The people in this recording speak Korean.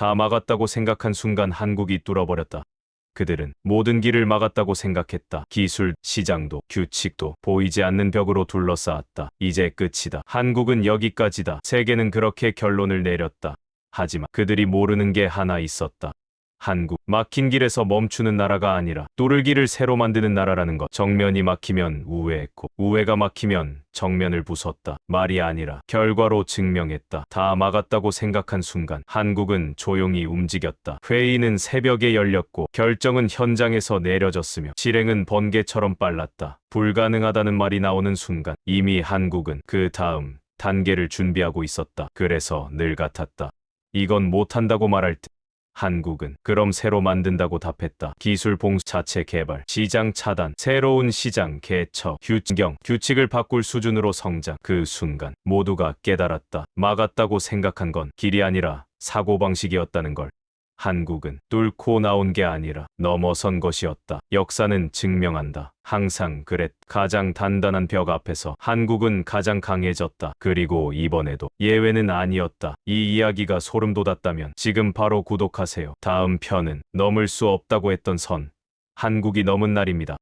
다 막았다고 생각한 순간 한국이 뚫어버렸다. 그들은 모든 길을 막았다고 생각했다. 기술, 시장도, 규칙도 보이지 않는 벽으로 둘러싸았다. 이제 끝이다. 한국은 여기까지다. 세계는 그렇게 결론을 내렸다. 하지만 그들이 모르는 게 하나 있었다. 한국, 막힌 길에서 멈추는 나라가 아니라 뚫을 길을 새로 만드는 나라라는 것. 정면이 막히면 우회했고, 우회가 막히면 정면을 부쉈다. 말이 아니라 결과로 증명했다. 다 막았다고 생각한 순간 한국은 조용히 움직였다. 회의는 새벽에 열렸고 결정은 현장에서 내려졌으며 실행은 번개처럼 빨랐다. 불가능하다는 말이 나오는 순간 이미 한국은 그 다음 단계를 준비하고 있었다. 그래서 늘 같았다. 이건 못한다고 말할 때 한국은 그럼 새로 만든다고 답했다. 기술 봉수 자체 개발, 시장 차단, 새로운 시장 개척, 규경, 규칙을 바꿀 수준으로 성장. 그 순간 모두가 깨달았다. 막았다고 생각한 건 길이 아니라 사고방식이었다는 걸. 한국은 뚫고 나온 게 아니라 넘어선 것이었다. 역사는 증명한다. 항상 그랬. 가장 단단한 벽 앞에서 한국은 가장 강해졌다. 그리고 이번에도 예외는 아니었다. 이 이야기가 소름 돋았다면 지금 바로 구독하세요. 다음 편은 넘을 수 없다고 했던 선. 한국이 넘은 날입니다.